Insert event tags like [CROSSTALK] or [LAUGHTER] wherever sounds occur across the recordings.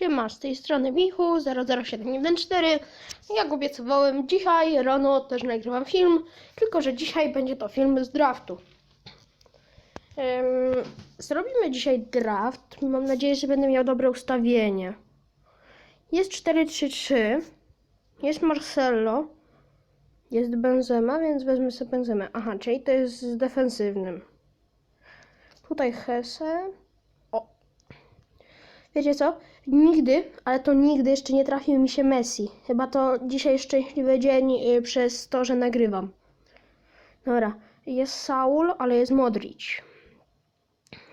Siema, z tej strony Michu 00714. Jak obiecywałem, dzisiaj rano też nagrywam film, tylko że dzisiaj będzie to film z draftu. Em, zrobimy dzisiaj draft. Mam nadzieję, że będę miał dobre ustawienie. Jest 4-3-3. Jest Marcelo. Jest Benzema, więc wezmę sobie Benzemę. Aha, czyli to jest z defensywnym. Tutaj Hesse. Wiecie co? Nigdy, ale to nigdy jeszcze nie trafił mi się Messi. Chyba to dzisiaj szczęśliwy dzień y, przez to, że nagrywam. Dobra, jest Saul, ale jest Modric.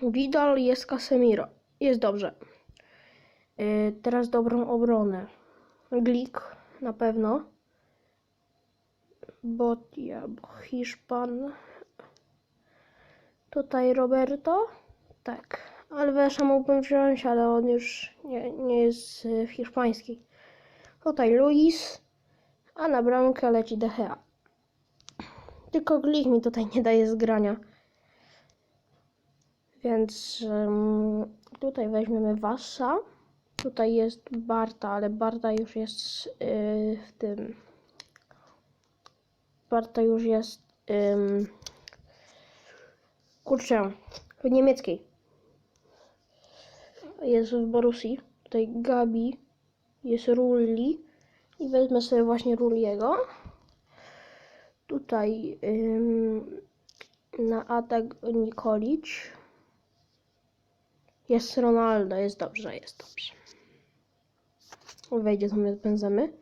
Vidal jest Casemiro. Jest dobrze. Y, teraz dobrą obronę. Glik na pewno. Botia, Hiszpan. Tutaj Roberto. Tak. Alvesa mógłbym wziąć, ale on już nie, nie jest y, hiszpański. Tutaj Luis. A na bramkę leci De. Tylko Glik mi tutaj nie daje zgrania. Więc ym, tutaj weźmiemy Wassa. Tutaj jest Barta, ale Barta już jest yy, w tym. Barta już jest. Ym, kurczę, w niemieckiej. Jest w Borussii. Tutaj Gabi. Jest Rulli. I wezmę sobie właśnie Rulliego. Tutaj ym, na atak Nikolic. Jest Ronaldo, jest dobrze, jest dobrze. Wejdzie zamiast Benzemy.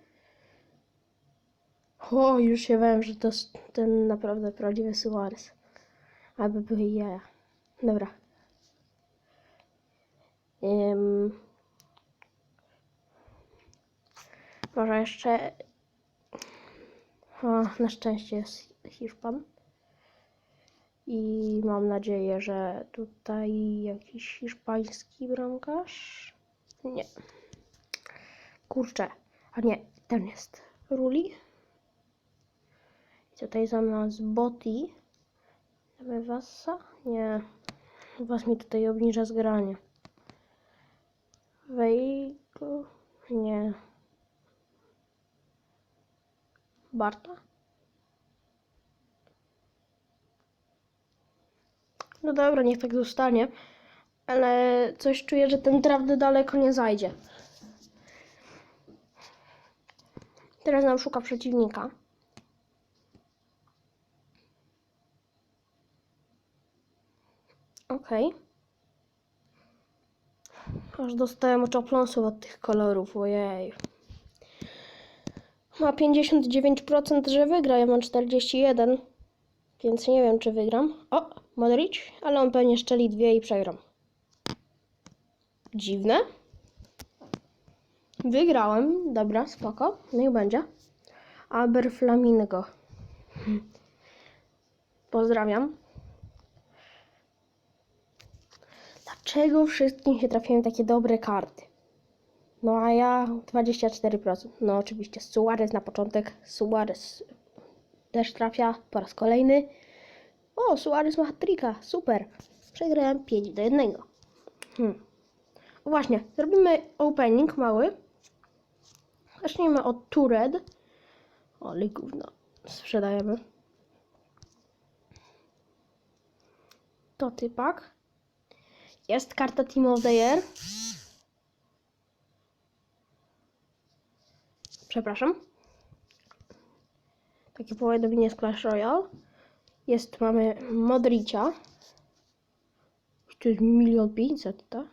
O, już się wiem, że to ten naprawdę prawdziwy Suarez. Aby były jaja. Dobra. Ym... Może jeszcze... O, na szczęście jest Hiszpan. I mam nadzieję, że tutaj jakiś hiszpański bramkarz. Nie. Kurczę. A nie, ten jest. Ruli. I tutaj zamiast Boti. Mamy Wassa? Nie. Was mi tutaj obniża zgranie. Wejgo? Nie. Barta? No dobra, niech tak zostanie. Ale coś czuję, że ten draft daleko nie zajdzie. Teraz nam szuka przeciwnika. Okej. Aż dostałem oczopląsów od tych kolorów, ojej. Ma 59%, że wygra, ja mam 41%. Więc nie wiem, czy wygram. O, Modric, ale on pewnie szczeli dwie i przegram. Dziwne. Wygrałem. Dobra, spoko. Niech będzie. Aber Flamingo. Pozdrawiam. Dlaczego wszystkim się trafiają takie dobre karty? No a ja 24%. No oczywiście Suarez na początek. Suarez też trafia po raz kolejny. O, Suarez ma hat-tricka, super. Przegrałem 5 do 1. Hmm. O, Właśnie, zrobimy opening mały. Zacznijmy od Tured. O, ale gówno. Sprzedajemy. To typak. Jest karta Team of the Year. Przepraszam. Takie powiadomienie z Clash Royale. Jest, mamy Modricia. To jest milion pięćset, tak?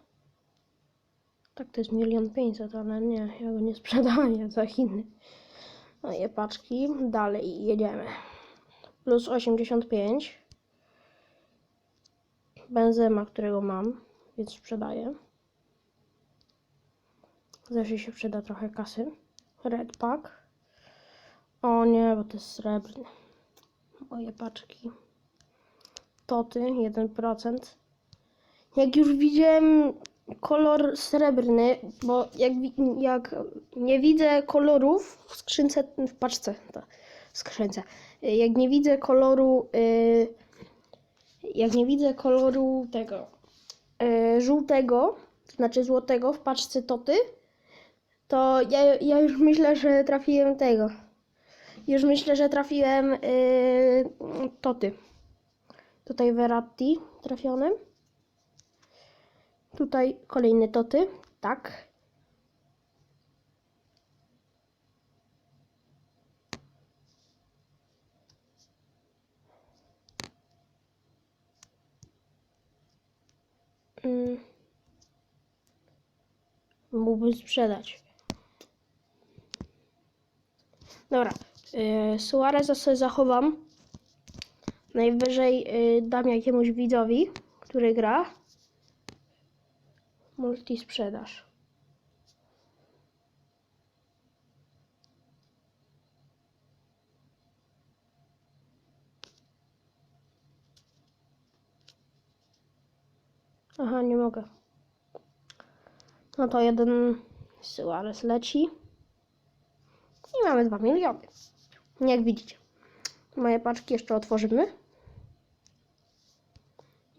Tak, to jest milion pięćset, ale nie, ja go nie sprzedaję [LAUGHS] za inny. No i paczki, dalej jedziemy. Plus 85. Benzema, którego mam, więc sprzedaję. Zawsze się przyda trochę kasy. Red Pack. O nie, bo to jest srebrny. Moje paczki. Toty, 1%. Jak już widziałem kolor srebrny, bo jak, jak nie widzę kolorów w skrzynce, w paczce, to, skrzynce. Jak nie widzę koloru, y, jak nie widzę koloru tego y, żółtego, znaczy złotego w paczce Toty, to ja, ja już [LAUGHS] myślę, że trafiłem tego. Już myślę, że trafiłem yy, Toty. Tutaj Veratti trafionym. Tutaj kolejny Toty. Tak. Mm. Mógłbym sprzedać. Dobra. Yy, Suareza sobie zachowam. Najwyżej yy, dam jakiemuś widzowi, który gra. Multi sprzedaż. Aha, nie mogę. No to jeden Suarez leci. I mamy 2 miliony. Jak widzicie. Moje paczki jeszcze otworzymy.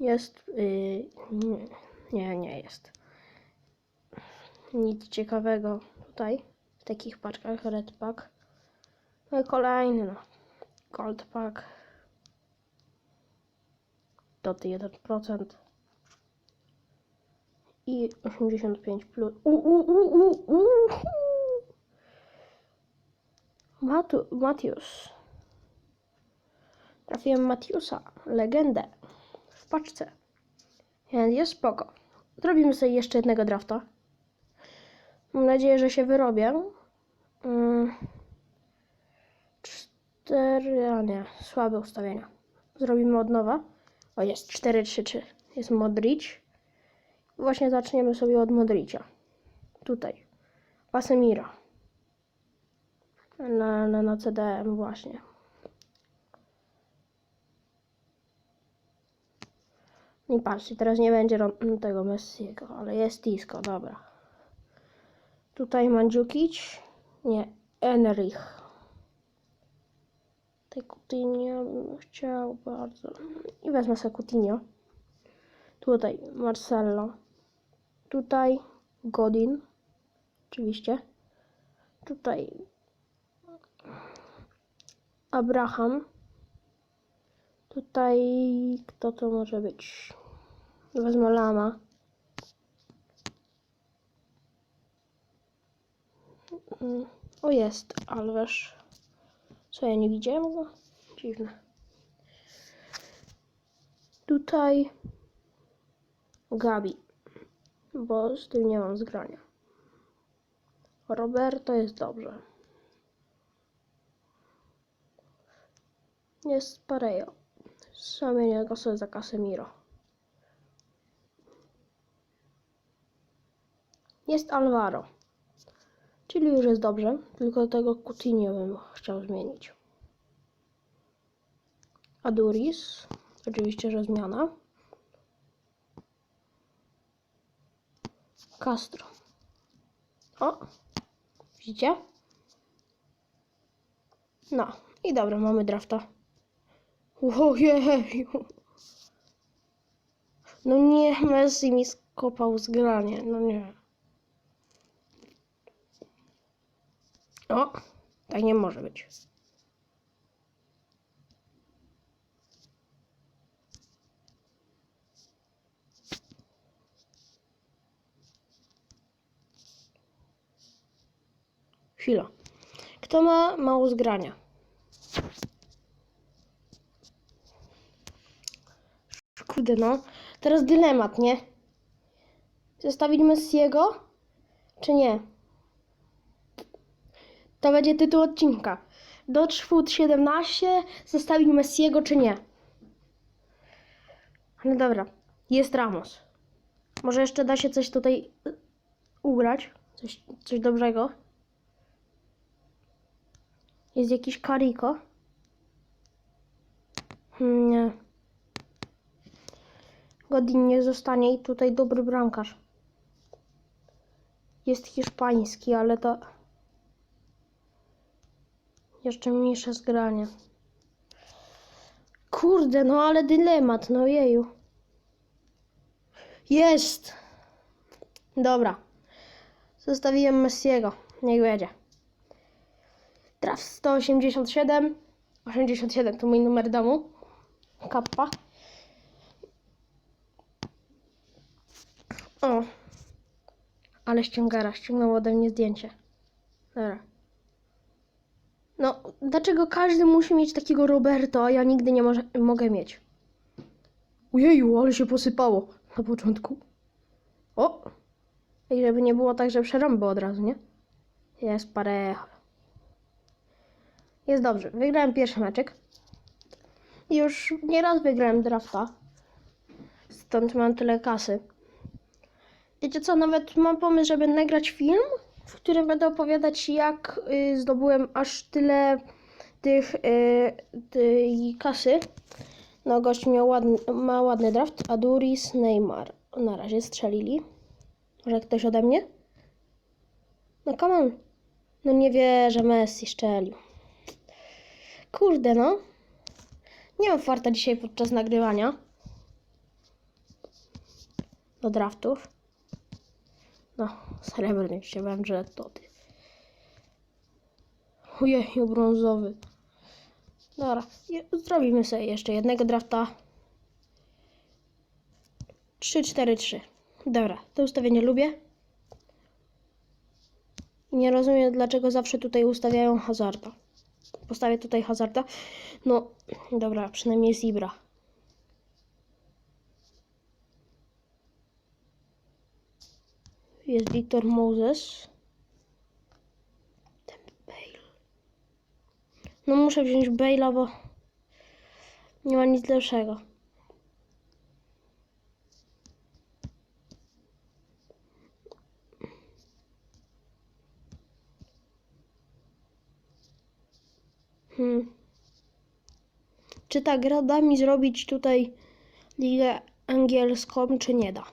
Jest. Yy, nie, nie, nie jest. Nic ciekawego tutaj. W takich paczkach. Red pack. No i kolejny, no. Gold pack. Doty 1%. I 85 plus. U, u, u, u, u. Matu, Matius. Trafiłem Matiusa, legendę, w paczce. Jest spoko. Zrobimy sobie jeszcze jednego drafta. Mam nadzieję, że się wyrobię. Mm. Cztery, a nie, słabe ustawienia. Zrobimy od nowa. O, jest 4-3-3. Jest Modric. Właśnie zaczniemy sobie od Modricia. Tutaj. Pasemira. Na, na, na CDM właśnie. I patrzcie, teraz nie będzie ro- tego Messiego, ale jest Tisco, dobra. Tutaj Mandzukic. Nie, Enrich. Tej Coutinho bym chciał bardzo. I wezmę sobie Coutinho. Tutaj Marcelo. Tutaj Godin. Oczywiście. Tutaj Abraham. Tutaj kto to może być? Wezmę Lama. O jest, Alves. Co ja nie widziałem go? Dziwne. Tutaj Gabi, bo z tym nie mam zgrania. Roberto jest dobrze. Jest Parejo. Zamienię go sobie za Casemiro. Jest Alvaro. Czyli już jest dobrze, tylko tego Coutinho bym chciał zmienić. Aduris. Oczywiście, że zmiana. Castro. O! Widzicie? No. I dobra, mamy drafta. Ojeju. No nie, Messi mi skopał zgranie. No nie. O, tak nie może być. Chwila. Kto ma mało zgrania? Kurde no. Teraz dylemat, nie? Zostawić Messiego, czy nie? To będzie tytuł odcinka. Dodge Food 17, zostawić Messiego, czy nie? No dobra, jest Ramos. Może jeszcze da się coś tutaj ugrać? Coś, coś dobrego? Jest jakiś Kariko? Hmm, nie. Godin nie zostanie i tutaj dobry bramkarz. Jest hiszpański, ale to jeszcze mniejsze zgranie. Kurde, no ale dylemat, no jeju. Jest! Dobra. Zostawiłem Messiego. Niech będzie. Traf 187. 87 to mój numer domu. Kappa. O. Ale ściągara, ściągnął ode mnie zdjęcie. Dobra. No, dlaczego każdy musi mieć takiego Roberto, a ja nigdy nie może, mogę mieć? Ojeju, ale się posypało na początku. O! I żeby nie było tak, że przerąby od razu, nie? Jest parę. Jest dobrze. Wygrałem pierwszy meczek. Już nieraz wygrałem drafta. Stąd mam tyle kasy. Wiecie co, nawet mam pomysł, żeby nagrać film, w którym będę opowiadać, jak y, zdobyłem aż tyle tych y, tej kasy. No, gość miał ładny, ma ładny draft. Aduris, Neymar. Na razie strzelili. Może ktoś ode mnie? No come on. No nie wierzę, Messi szczelił. Kurde no. Nie mam farta dzisiaj podczas nagrywania. Do draftów. No, srebrny się wiem, że to ty. Ojej, brązowy. Dobra, zrobimy sobie jeszcze jednego drafta. 3-4-3. Dobra, to ustawienie lubię. Nie rozumiem, dlaczego zawsze tutaj ustawiają hazarda. Postawię tutaj hazarda. No, dobra, przynajmniej jest Ibra. Jest Victor Moses. Ten Bale. No muszę wziąć Bale'a, bo nie ma nic lepszego. Hmm. Czy ta gra da mi zrobić tutaj ligę angielską, czy nie da?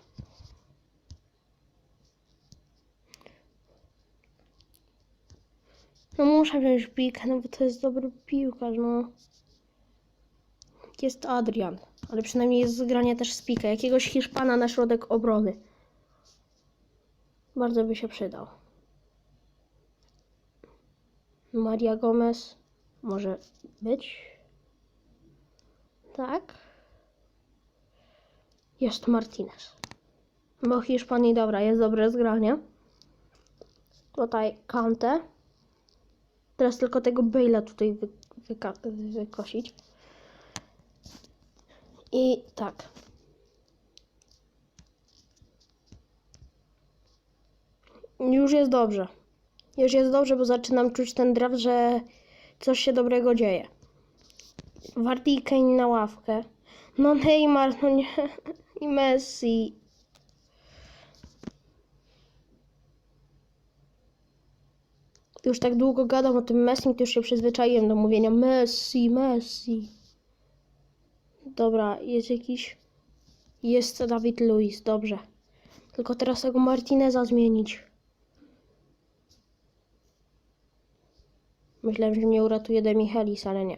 No muszę wziąć piłkę, no bo to jest dobry piłkarz, no. Jest Adrian, ale przynajmniej jest zgranie też z pikę. Jakiegoś Hiszpana na środek obrony. Bardzo by się przydał. Maria Gomez może być. Tak. Jest Martinez. Bo Hiszpanii dobra, jest dobre zgranie. Tutaj Kante. Teraz tylko tego Bale'a tutaj wy, wyka- wykosić. I tak. Już jest dobrze. Już jest dobrze, bo zaczynam czuć ten draft, że coś się dobrego dzieje. Warty i Kane na ławkę. No Neymar, no nie. [LAUGHS] I Messi. Już tak długo gadam o tym Messi, to już się przyzwyczaiłem do mówienia Messi, Messi. Dobra, jest jakiś... Jest Dawid Luiz, dobrze. Tylko teraz tego Martineza zmienić. Myślałem, że mnie uratuje Demichelis, ale nie.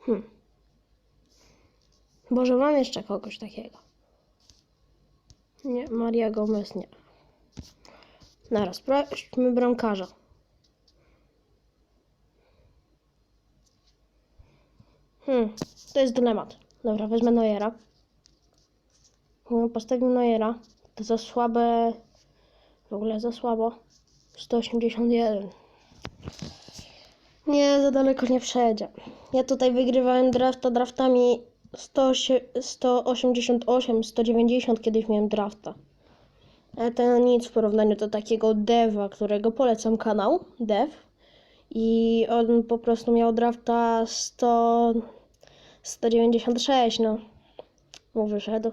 Hmm. Może mam jeszcze kogoś takiego. Nie, Maria Gomez nie. Dobra, sprawdźmy bramkarza. Hmm, to jest dylemat. Dobra, wezmę Neuera. Postawił Neuera. To za słabe... W ogóle za słabo. 181. Nie, za daleko nie przejdzie. Ja tutaj wygrywałem drafta draftami 100, 188, 190 kiedyś miałem drafta. Ale to nic w porównaniu do takiego Deva, którego polecam kanał, Dev. I on po prostu miał drafta 100, 196, no. Mu wyszedł.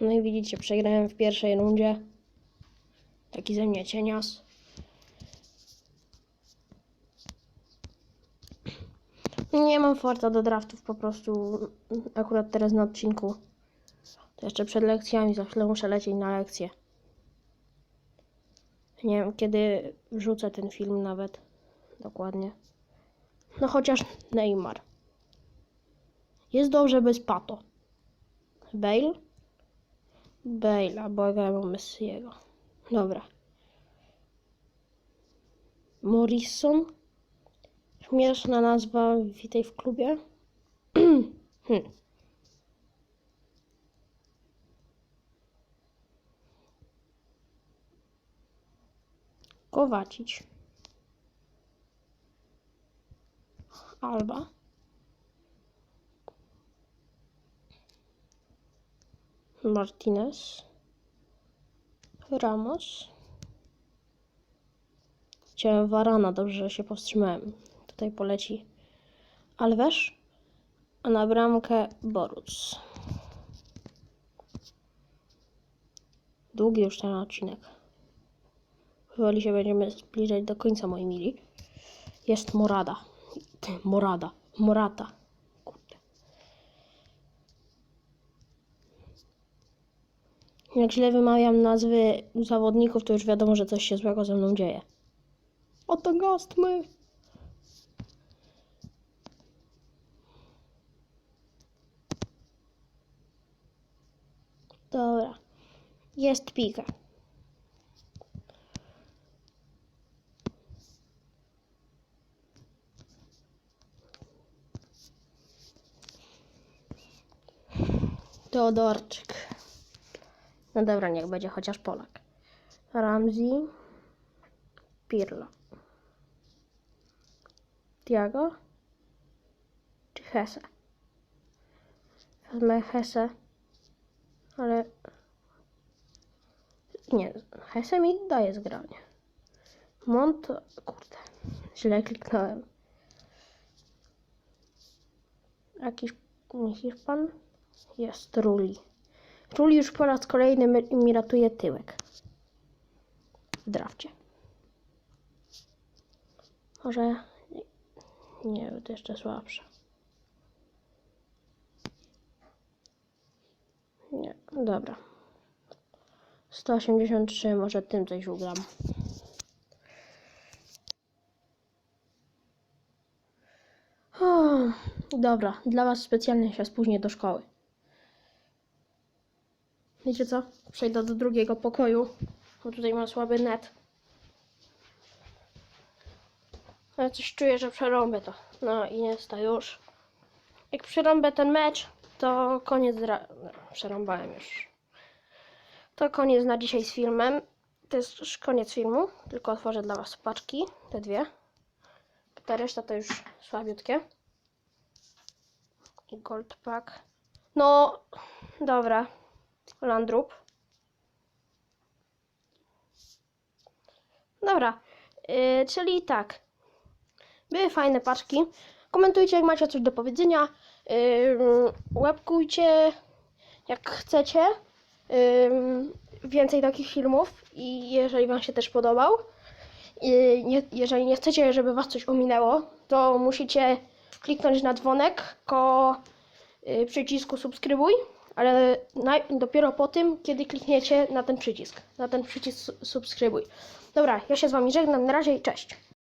No i widzicie, przegrałem w pierwszej rundzie. Taki ze mnie cienias. Nie mam farta do draftów po prostu akurat teraz na odcinku. To jeszcze przed lekcjami, za chwilę muszę lecieć na lekcję. Nie wiem, kiedy wrzucę ten film nawet. Dokładnie. No chociaż Neymar. Jest dobrze bez Pato. Bale? Bale, ja mam Messiego. Dobra. Morrison? Śmieszna nazwa, witaj w klubie. hmm. Kowacić. Alba. Martinez. Ramos. Chciałem Varana, dobrze, że się powstrzymałem. Tutaj poleci Alves, a na bramkę Boruc. Długi już ten odcinek. Powoli się będziemy zbliżać do końca, moi mili. Jest Morada. Morada. Morata. Kurde. Jak źle wymawiam nazwy zawodników, to już wiadomo, że coś się złego ze mną dzieje. Oto gostmy. Dobra. Jest pika. Teodorczyk. No dobra, niech będzie chociaż Polak. Ramsey. Pirlo. Tiago? Czy Hesse? Wezmę Hesse. Ale... Nie, Hesse mi daje zgranie. Mont... Kurde. Źle kliknąłem. Jakiś nie Hiszpan? Jest Ruli. Ruli już po raz kolejny mi- ratuje tyłek. W drafcie. Może... Nie, to jeszcze słabsze. Nie, dobra. 183, może tym coś ugram. Dobra, dla Was specjalnie się spóźnię do szkoły. Wiecie co? Przejdę do drugiego pokoju, bo tutaj mam słaby net. Ale coś czuję, że przerąbię to. No i jest to już. Jak przerąbię ten mecz, to koniec. Dra- no, przerąbałem już. To koniec na dzisiaj z filmem. To jest już koniec filmu. Tylko otworzę dla Was paczki. Te dwie. Ta reszta to już słabiutkie. I Gold pack. No, dobra. Landrup. Dobra. Yy, czyli tak. Były fajne paczki. Komentujcie, jak macie coś do powiedzenia. Yy, łapkujcie, jak chcecie. Yy, więcej takich filmów. I jeżeli Wam się też podobał. Yy, nie, jeżeli nie chcecie, żeby Was coś ominęło, to musicie kliknąć na dzwonek ko yy, przycisku subskrybuj. Ale dopiero po tym, kiedy klikniecie na ten przycisk. Na ten przycisk su- subskrybuj. Dobra, ja się z Wami żegnam. Na razie i cześć.